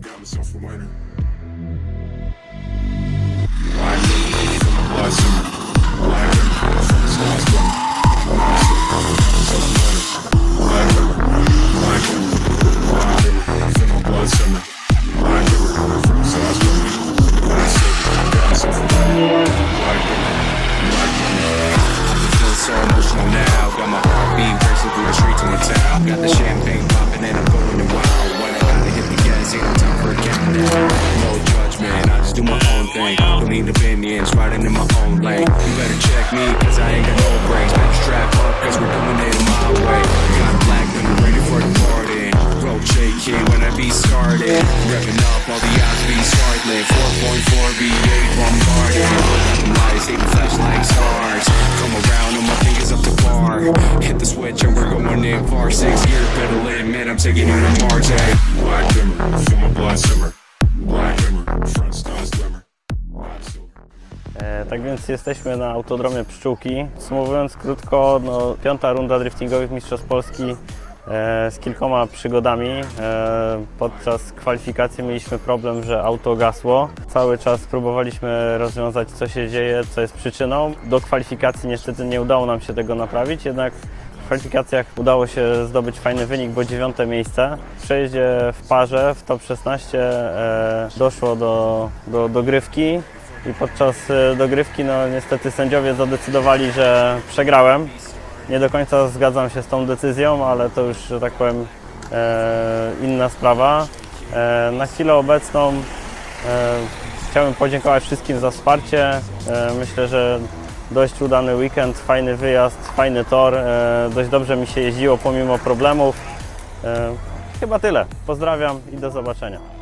got myself a winner. Need opinions, riding in my own lane. You better check me, cause I ain't got no brakes. Better strap up, cause we're doing it my way. Got black gun ready for the party. Road shaking when I be started. Revving up all the odds be startling. 4.4 V8 bombarding. Lights, hate the flash like stars. Come around on my fingers up the bar. Hit the switch and we're going in far. Six years pedaling, man, I'm taking you to Mars. Hey. Black dimmer, feel my blood simmer. Tak więc jesteśmy na autodromie Pszczółki. Podsumowując krótko, no, piąta runda driftingowych Mistrzostw Polski e, z kilkoma przygodami. E, podczas kwalifikacji mieliśmy problem, że auto gasło. Cały czas próbowaliśmy rozwiązać, co się dzieje, co jest przyczyną. Do kwalifikacji niestety nie udało nam się tego naprawić, jednak w kwalifikacjach udało się zdobyć fajny wynik, bo dziewiąte miejsce. W w parze w top 16 e, doszło do, do dogrywki i podczas e, dogrywki no niestety sędziowie zadecydowali, że przegrałem. Nie do końca zgadzam się z tą decyzją, ale to już, że tak powiem, e, inna sprawa. E, na chwilę obecną e, chciałbym podziękować wszystkim za wsparcie. E, myślę, że dość udany weekend, fajny wyjazd, fajny tor. E, dość dobrze mi się jeździło pomimo problemów. E, chyba tyle. Pozdrawiam i do zobaczenia.